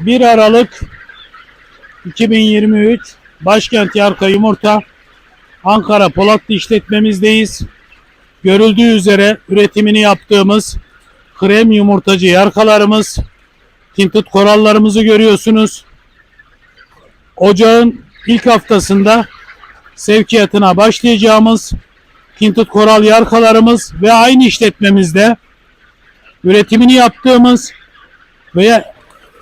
1 Aralık 2023 Başkent Yarka Yumurta Ankara Polatlı işletmemizdeyiz. Görüldüğü üzere üretimini yaptığımız krem yumurtacı yarkalarımız, tintit korallarımızı görüyorsunuz. Ocağın ilk haftasında sevkiyatına başlayacağımız tintit koral yarkalarımız ve aynı işletmemizde üretimini yaptığımız ve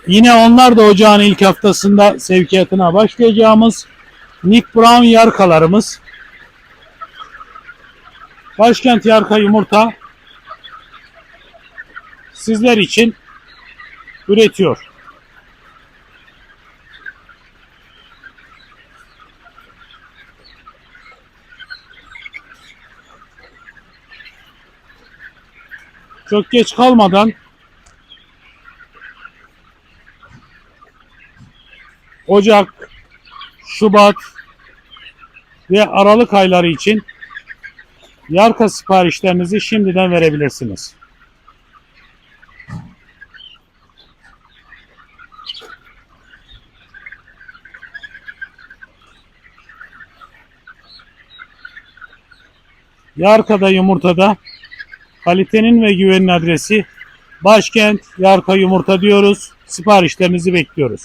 yine onlar da ocağın ilk haftasında sevkiyatına başlayacağımız Nick Brown yarkalarımız. Başkent Yarka Yumurta sizler için üretiyor. Çok geç kalmadan Ocak, Şubat ve Aralık ayları için yarka siparişlerinizi şimdiden verebilirsiniz. Yarka'da yumurtada kalitenin ve güvenin adresi Başkent Yarka Yumurta diyoruz. Siparişlerinizi bekliyoruz.